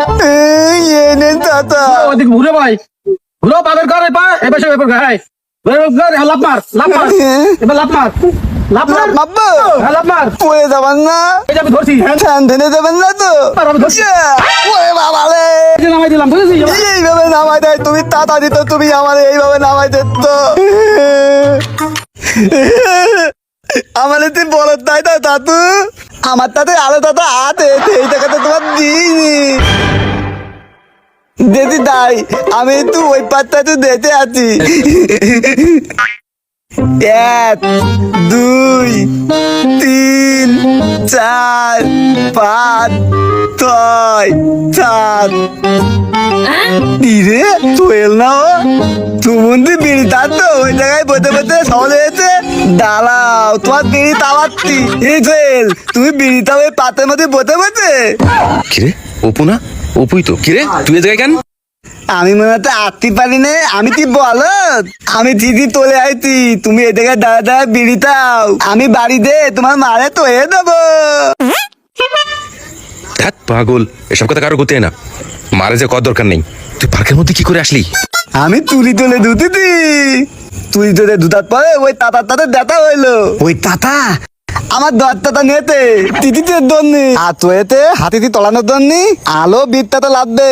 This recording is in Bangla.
এই, এনে দাদা। ওদিকে ঘুরে ভাই। ঘুরো পাবের করে পা এবার সে এবার গায় লাভ মার লাভ মার। এবার লাভ মার লাভ মার। বাবা লাভ মার। পড়ে যাবেন না। এই যে আমি ধরছি। ঠ্যান ঠেনে দেবেন না তো। আর আমি ধরছি। ওরে বাবা রে। এই যে নামাই দিলাম বুঝেছি এইভাবে নামাই দেয় তুমি তাতা দিত তুমি আমার এইভাবে নামাই দিত। আমার তুই তাই তো দাদু। আমার তাতে আরও দাদা হাতে এই টাকা তো তোমার দিইনি। দিদি তাই, আমি তো ওই পাত্তা তো দিতে আছি। এক, দুই, তিন, চার, পাঁচ, ছয়, সাত। বিড়ি তার তো, ওই জায়গায় বসে বসে হয়েছে। তোমার বিড়ি তুমি পাতের মধ্যে বসে বসে। অপু না? অপুই তো। কিরে তুই এ জায়গায় কেন? আমি মনে হতে আসতে পারি না। আমি কি বল আমি দিদি তোলে আইছি। তুমি এ জায়গায় দাঁড়া দাঁড়া বিড়ি তাও আমি বাড়ি দে তোমার মারে তো এ দেবো। ধ্যাত পাগল এসব কথা কারও করতে না। মারে যে কর দরকার নেই। তুই পার্কের মধ্যে কি করে আসলি? আমি তুলি তুলে ধুতি দি তুলি তুলে ধুতার পরে ওই তাতার তাতে দেখা হইল। ওই তাতা? আমার দরটা নেতে তিতিতে দন্নি। আর তোয়েতে হাতিতে তলানোর দন্নি আলো বিটটা তো লাগবে